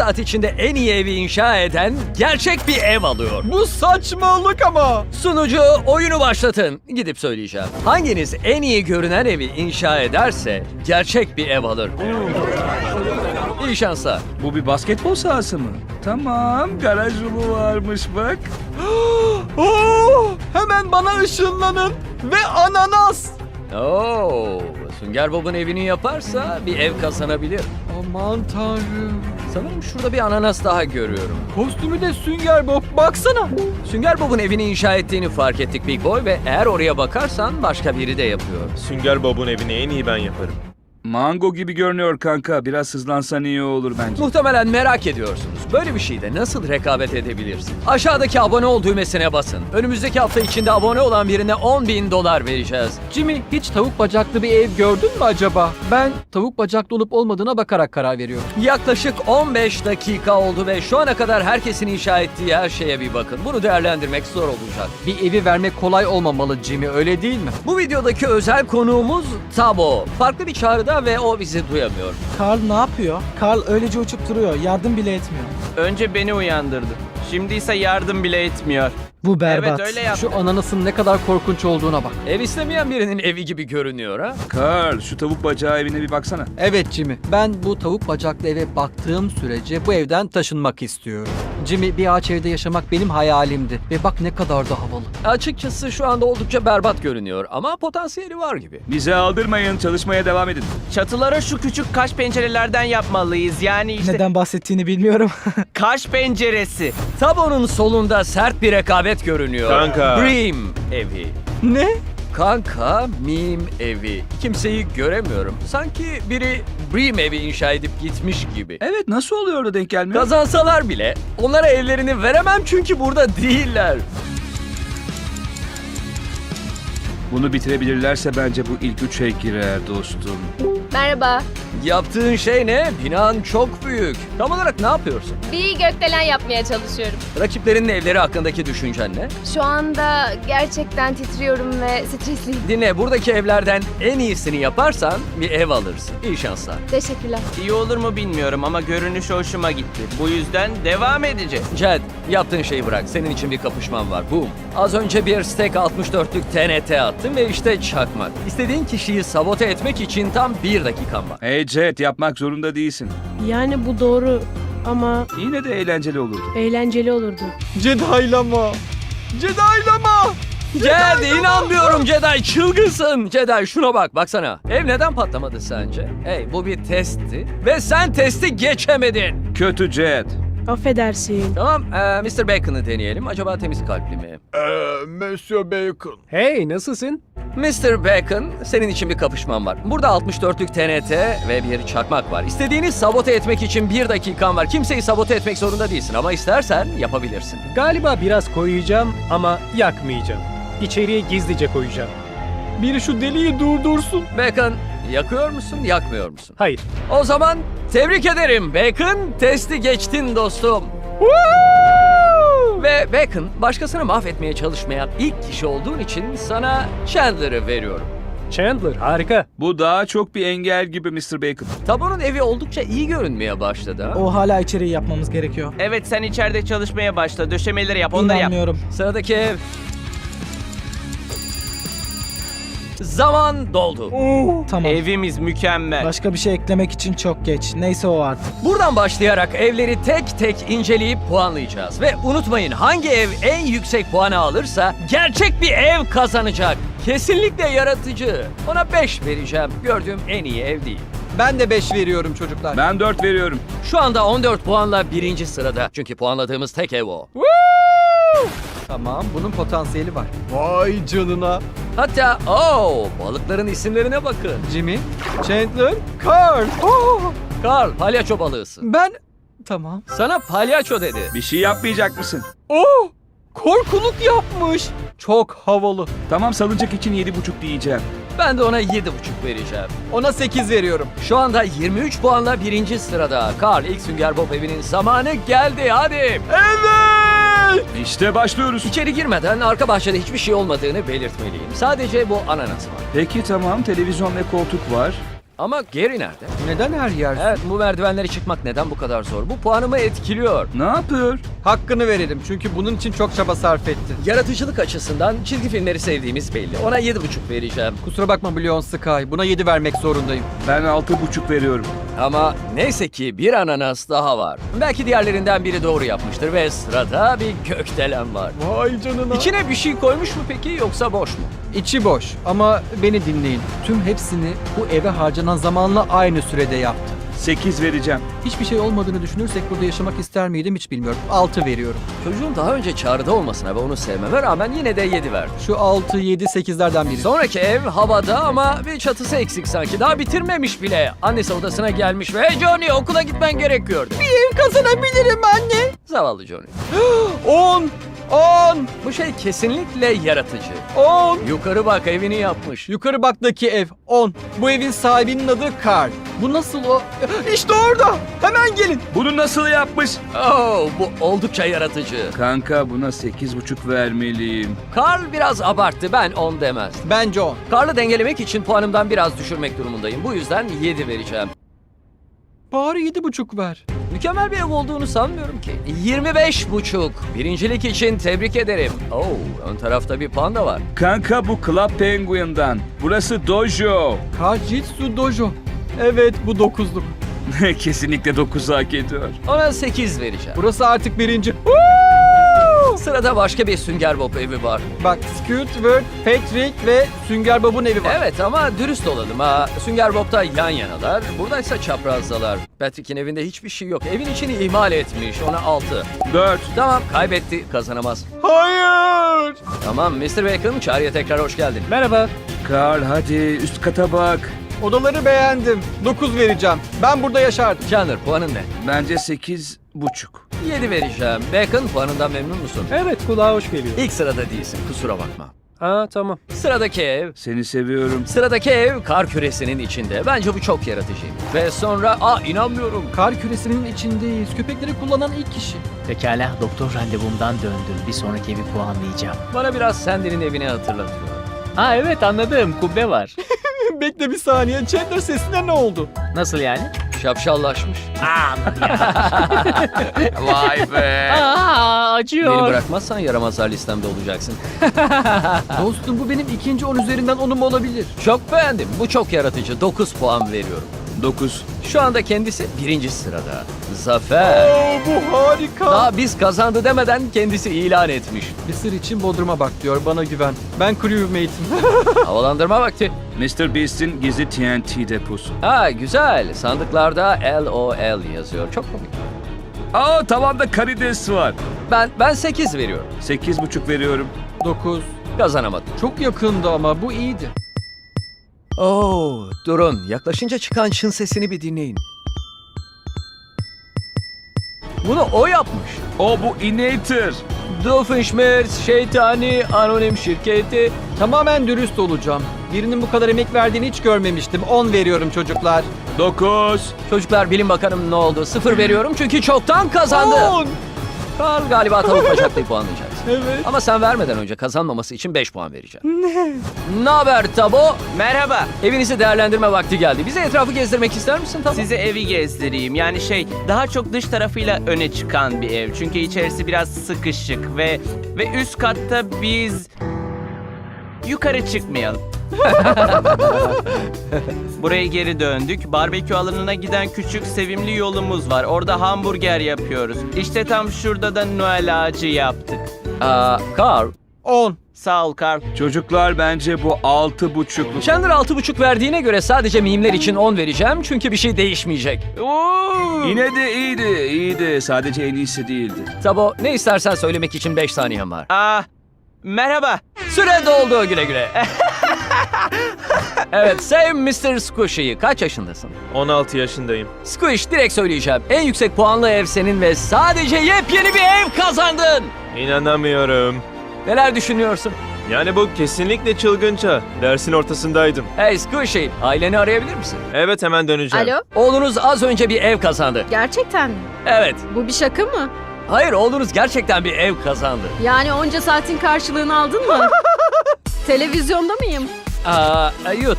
saat içinde en iyi evi inşa eden gerçek bir ev alıyor. Bu saçmalık ama. Sunucu oyunu başlatın. Gidip söyleyeceğim. Hanginiz en iyi görünen evi inşa ederse gerçek bir ev alır. İyi şanslar. Bu bir basketbol sahası mı? Tamam, garaj yolu varmış bak. Oo, hemen bana ışınlanın ve ananas. Oo, Sünger Bob'un evini yaparsa bir ev kazanabilir. Aman tanrım. Sanırım şurada bir ananas daha görüyorum. Kostümü de Sünger Bob. Baksana. Sünger Bob'un evini inşa ettiğini fark ettik Big Boy ve eğer oraya bakarsan başka biri de yapıyor. Sünger Bob'un evini en iyi ben yaparım. Mango gibi görünüyor kanka. Biraz hızlansan iyi olur bence. Muhtemelen merak ediyorsunuz. Böyle bir şeyde nasıl rekabet edebilirsin? Aşağıdaki abone ol düğmesine basın. Önümüzdeki hafta içinde abone olan birine 10 bin dolar vereceğiz. Jimmy hiç tavuk bacaklı bir ev gördün mü acaba? Ben tavuk bacaklı olup olmadığına bakarak karar veriyorum. Yaklaşık 15 dakika oldu ve şu ana kadar herkesin inşa ettiği her şeye bir bakın. Bunu değerlendirmek zor olacak. Bir evi vermek kolay olmamalı Jimmy öyle değil mi? Bu videodaki özel konuğumuz Tabo. Farklı bir çağrıda ve o bizi duyamıyor. Karl ne yapıyor? Karl öylece uçup duruyor. Yardım bile etmiyor. Önce beni uyandırdı. Şimdi ise yardım bile etmiyor. Bu berbat. Evet öyle yaptı. Şu ananasın ne kadar korkunç olduğuna bak. Ev istemeyen birinin evi gibi görünüyor ha. Carl, şu tavuk bacağı evine bir baksana. Evet Jimmy. Ben bu tavuk bacaklı eve baktığım sürece bu evden taşınmak istiyorum. Jimmy bir ağaç evde yaşamak benim hayalimdi. Ve bak ne kadar da havalı. Açıkçası şu anda oldukça berbat görünüyor ama potansiyeli var gibi. Bize aldırmayın, çalışmaya devam edin. Çatılara şu küçük kaş pencerelerden yapmalıyız. Yani işte Neden bahsettiğini bilmiyorum. kaş penceresi. Tabo'nun solunda sert bir rekabet görünüyor. Kanka. Dream evi. ne? Kanka meme evi. Kimseyi göremiyorum. Sanki biri Dream evi inşa edip gitmiş gibi. Evet, nasıl oluyor da denk gelmiyor? Kazansalar bile onlara evlerini veremem çünkü burada değiller. Bunu bitirebilirlerse bence bu ilk üçe girer dostum. Merhaba. Yaptığın şey ne? Binan çok büyük. Tam olarak ne yapıyorsun? Bir gökdelen yapmaya çalışıyorum. Rakiplerinin evleri hakkındaki düşüncen ne? Şu anda gerçekten titriyorum ve stresliyim. Dinle buradaki evlerden en iyisini yaparsan bir ev alırsın. İyi şanslar. Teşekkürler. İyi olur mu bilmiyorum ama görünüş hoşuma gitti. Bu yüzden devam edeceğiz. Jed, yaptığın şeyi bırak. Senin için bir kapışman var. Boom. Az önce bir Stek 64'lük TNT attım ve işte çakmak. İstediğin kişiyi sabote etmek için tam bir dakikan var. Hey Jet, yapmak zorunda değilsin. Yani bu doğru ama Yine de eğlenceli olurdu. eğlenceli olurdu. Cedaylama. Cedaylama. Jed inanmıyorum Jedi çılgınsın. Jedi şuna bak baksana. Ev neden patlamadı sence? Hey bu bir testti ve sen testi geçemedin. Kötü Jet. Affedersin. Tamam eee, Mr. Bacon'ı deneyelim. Acaba temiz kalpli mi? Ee, Monsieur Bacon. Hey nasılsın? Mr. Bacon, senin için bir kapışman var. Burada 64'lük TNT ve bir çakmak var. İstediğini sabote etmek için bir dakikan var. Kimseyi sabote etmek zorunda değilsin ama istersen yapabilirsin. Galiba biraz koyacağım ama yakmayacağım. İçeriye gizlice koyacağım. Biri şu deliği durdursun. Bacon, yakıyor musun, yakmıyor musun? Hayır. O zaman tebrik ederim Bacon. Testi geçtin dostum. Ve Bacon, başkasını mahvetmeye çalışmayan ilk kişi olduğun için sana Chandler'ı veriyorum. Chandler harika. Bu daha çok bir engel gibi Mr. Bacon. Tabo'nun evi oldukça iyi görünmeye başladı. ha? O hala içeriği yapmamız gerekiyor. Evet sen içeride çalışmaya başla. Döşemeleri yap. Onları yap. İnanmıyorum. Sıradaki ev. Zaman doldu. Tamam. Evimiz mükemmel. Başka bir şey eklemek için çok geç. Neyse o artık. Buradan başlayarak evleri tek tek inceleyip puanlayacağız. Ve unutmayın hangi ev en yüksek puanı alırsa gerçek bir ev kazanacak. Kesinlikle yaratıcı. Ona 5 vereceğim. Gördüğüm en iyi ev değil. Ben de 5 veriyorum çocuklar. Ben 4 veriyorum. Şu anda 14 puanla birinci sırada. Çünkü puanladığımız tek ev o. Tamam bunun potansiyeli var. Vay canına. Hatta oh, balıkların isimlerine bakın. Jimmy, Chandler, Carl. Oh, Carl palyaço balığısın. ben... Tamam. Sana palyaço dedi. Bir şey yapmayacak mısın? Oh! Korkuluk yapmış. Çok havalı. Tamam salıncak için 7,5 diyeceğim. Ben de ona 7,5 vereceğim. Ona 8 veriyorum. Şu anda 23 puanla birinci sırada. Carl ilk Sünger Bob evinin zamanı geldi hadi. Evet! İşte başlıyoruz. İçeri girmeden arka bahçede hiçbir şey olmadığını belirtmeliyim. Sadece bu ananas var. Peki tamam televizyon ve koltuk var. Ama Gary nerede? Neden her yer? Evet bu merdivenleri çıkmak neden bu kadar zor? Bu puanımı etkiliyor. Ne yapıyor? Hakkını verelim çünkü bunun için çok çaba sarf etti. Yaratıcılık açısından çizgi filmleri sevdiğimiz belli. Ona 7,5 vereceğim. Kusura bakma Bilion Sky. Buna 7 vermek zorundayım. Ben altı buçuk veriyorum. Ama neyse ki bir ananas daha var. Belki diğerlerinden biri doğru yapmıştır ve sırada bir gökdelen var. Vay canına. İçine bir şey koymuş mu peki yoksa boş mu? İçi boş ama beni dinleyin. Tüm hepsini bu eve harcanan zamanla aynı sürede yaptı. 8 vereceğim. Hiçbir şey olmadığını düşünürsek burada yaşamak ister miydim hiç bilmiyorum. 6 veriyorum. Çocuğun daha önce çağrıda olmasına ve onu sevmeme rağmen yine de 7 verdim. Şu 6, 7, 8'lerden biri. Sonraki ev havada ama bir çatısı eksik sanki. Daha bitirmemiş bile. Annesi odasına gelmiş ve "Hey Johnny okula gitmen gerekiyordu. ev kazanabilirim anne. Zavallı Johnny. 10, 10, Bu şey kesinlikle yaratıcı. 10. Yukarı bak evini yapmış. Yukarı baktaki ev 10. Bu evin sahibinin adı Carl. Bu nasıl o? İşte orada. Hemen gelin. Bunu nasıl yapmış? Oh, bu oldukça yaratıcı. Kanka buna sekiz buçuk vermeliyim. Karl biraz abarttı. Ben 10 demez. Bence 10. Karl'ı dengelemek için puanımdan biraz düşürmek durumundayım. Bu yüzden 7 vereceğim. Bari 7,5 ver. Mükemmel bir ev olduğunu sanmıyorum ki. 25 buçuk. Birincilik için tebrik ederim. Oh, ön tarafta bir panda var. Kanka bu Club Penguin'dan. Burası Dojo. Kajitsu Dojo. Evet bu 9'luk. Kesinlikle 9 hak ediyor. Ona 8 vereceğim. Burası artık birinci. Sırada başka bir Sünger Bob evi var. Bak Squidward, Patrick ve Sünger Bob'un evi var. Evet ama dürüst olalım ha. Sünger Bob'da yan yanalar. Buradaysa çaprazdalar. Patrick'in evinde hiçbir şey yok. Evin içini ihmal etmiş. Ona 6. 4. Tamam kaybetti kazanamaz. Hayır. Tamam Mr. Bacon çağrıya tekrar hoş geldin. Merhaba. Karl hadi üst kata bak. Odaları beğendim. 9 vereceğim. Ben burada yaşardım. Chandler puanın ne? Bence sekiz buçuk. 7 vereceğim. Bacon puanından memnun musun? Evet kulağa hoş geliyor. İlk sırada değilsin kusura bakma. Aa tamam. Sıradaki ev. Seni seviyorum. Sıradaki ev kar küresinin içinde. Bence bu çok yaratıcı. Ve sonra aa inanmıyorum. Kar küresinin içindeyiz. Köpekleri kullanan ilk kişi. Pekala doktor randevumdan döndüm. Bir sonraki evi puanlayacağım. Bana biraz Sandy'nin evini hatırlatıyor. Ha evet anladım kubbe var. Bekle bir saniye. Chandler sesine ne oldu? Nasıl yani? Şapşallaşmış. Vay be. Aa acıyor. Beni bırakmazsan yaramazlar listemde olacaksın. Dostum bu benim ikinci 10 üzerinden 10'um olabilir. Çok beğendim. Bu çok yaratıcı. 9 puan veriyorum. 9. Şu anda kendisi birinci sırada. Zafer. Oo, bu harika. Daha biz kazandı demeden kendisi ilan etmiş. Bir sır için Bodrum'a bak diyor. Bana güven. Ben crewmate'im. Havalandırma vakti. Mr. Beast'in gizli TNT deposu. Ha güzel. Sandıklarda LOL yazıyor. Çok komik. Aa tavanda karides var. Ben ben 8 veriyorum. Sekiz buçuk veriyorum. 9. Kazanamadım. Çok yakındı ama bu iyiydi. Oo, durun. Yaklaşınca çıkan çın sesini bir dinleyin. Bunu o yapmış. O bu Inator. Doofenshmirtz şeytani anonim şirketi. Tamamen dürüst olacağım. Birinin bu kadar emek verdiğini hiç görmemiştim. 10 veriyorum çocuklar. 9. Çocuklar bilin bakalım ne oldu. Sıfır veriyorum çünkü çoktan kazandı. 10. Karl galiba tavuk bacaklayı puanlayacaksın. Evet. Ama sen vermeden önce kazanmaması için 5 puan vereceğim. Ne? Ne haber Tabo? Merhaba. Evinizi değerlendirme vakti geldi. Bize etrafı gezdirmek ister misin Tabo? Size evi gezdireyim. Yani şey daha çok dış tarafıyla öne çıkan bir ev. Çünkü içerisi biraz sıkışık ve ve üst katta biz yukarı çıkmayalım. Buraya geri döndük. Barbekü alanına giden küçük sevimli yolumuz var. Orada hamburger yapıyoruz. İşte tam şurada da Noel ağacı yaptık. Aa, Carl. 10. Sağ ol Carl. Çocuklar bence bu altı buçukluk. Chandler 6.5 verdiğine göre sadece mimler için 10 vereceğim çünkü bir şey değişmeyecek. Oo! Yine de iyiydi, iyiydi. Sadece en iyisi değildi. Tabo ne istersen söylemek için 5 saniyen var. Ah, merhaba. Süre doldu güle güle. evet Save Mr. Squishy'yi kaç yaşındasın? 16 yaşındayım. Squish direkt söyleyeceğim. En yüksek puanlı ev senin ve sadece yepyeni bir ev kazandın. İnanamıyorum. Neler düşünüyorsun? Yani bu kesinlikle çılgınca. Dersin ortasındaydım. Hey Squishy aileni arayabilir misin? Evet hemen döneceğim. Alo, Oğlunuz az önce bir ev kazandı. gerçekten mi? Evet. Bu bir şaka mı? Hayır oğlunuz gerçekten bir ev kazandı. Yani onca saatin karşılığını aldın mı? Televizyonda mıyım? Aa, YouTube.